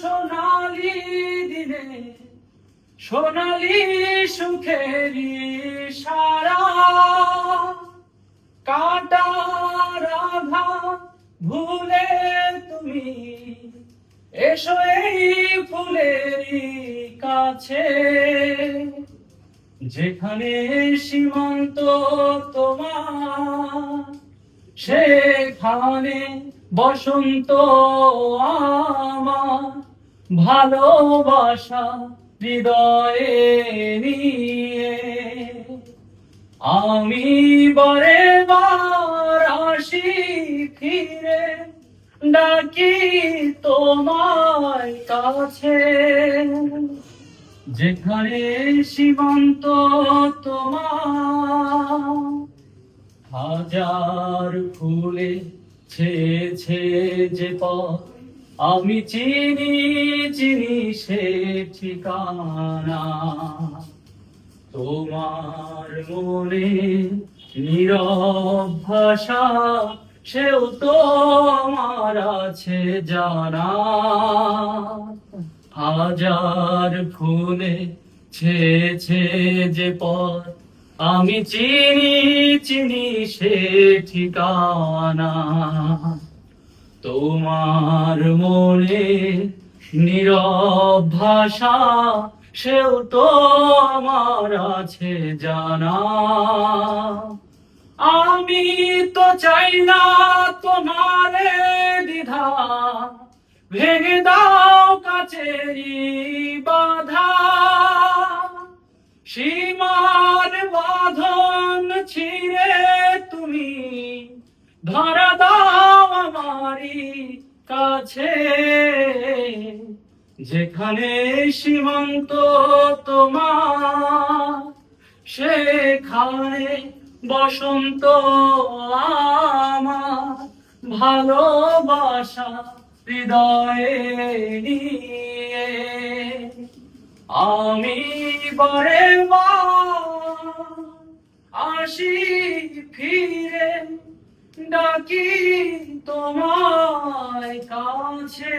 সোনালি দিনে, সোনালি সুখেরি সারা কাটা রাধা ভুলে তুমি, এসো এই ফুলেরই কাছে। যেখানে সীমান্ত তোমার সেখানে বসন্ত আমার ভালোবাসা হৃদয়ে নিয়ে। আমি বরে বার আসি ফিরে, ডাকি তোমায় কাছে। যেখানে সীমান্ত তোমার হাজার ফুলে ছেছে যে পথ। আমি চিনি চিনি সে ঠিকানা। তোমার মনে নীরব ভাষা, সেও তো আমার আছে জানা। হাজার ফুলে ছেছে যে পথ। আমি চিনি চিনি সে ঠিকানা। তোমার মনে নীরব ভাষা, সেও তো আমার আছে জানা। আমি তো চাই না তোমার দ্বিধা। ভেঙে দাও কাছেরি বাধা। সীমার ধরা দাও আমারি কাছে। যেখানে সীমান্ত তোমার, সেখানে বসন্ত আমার। ভালোবাসা হৃদয়ে নিয়ে আমি বরে আসি ফিরে ডাকি তোমায় কাছে।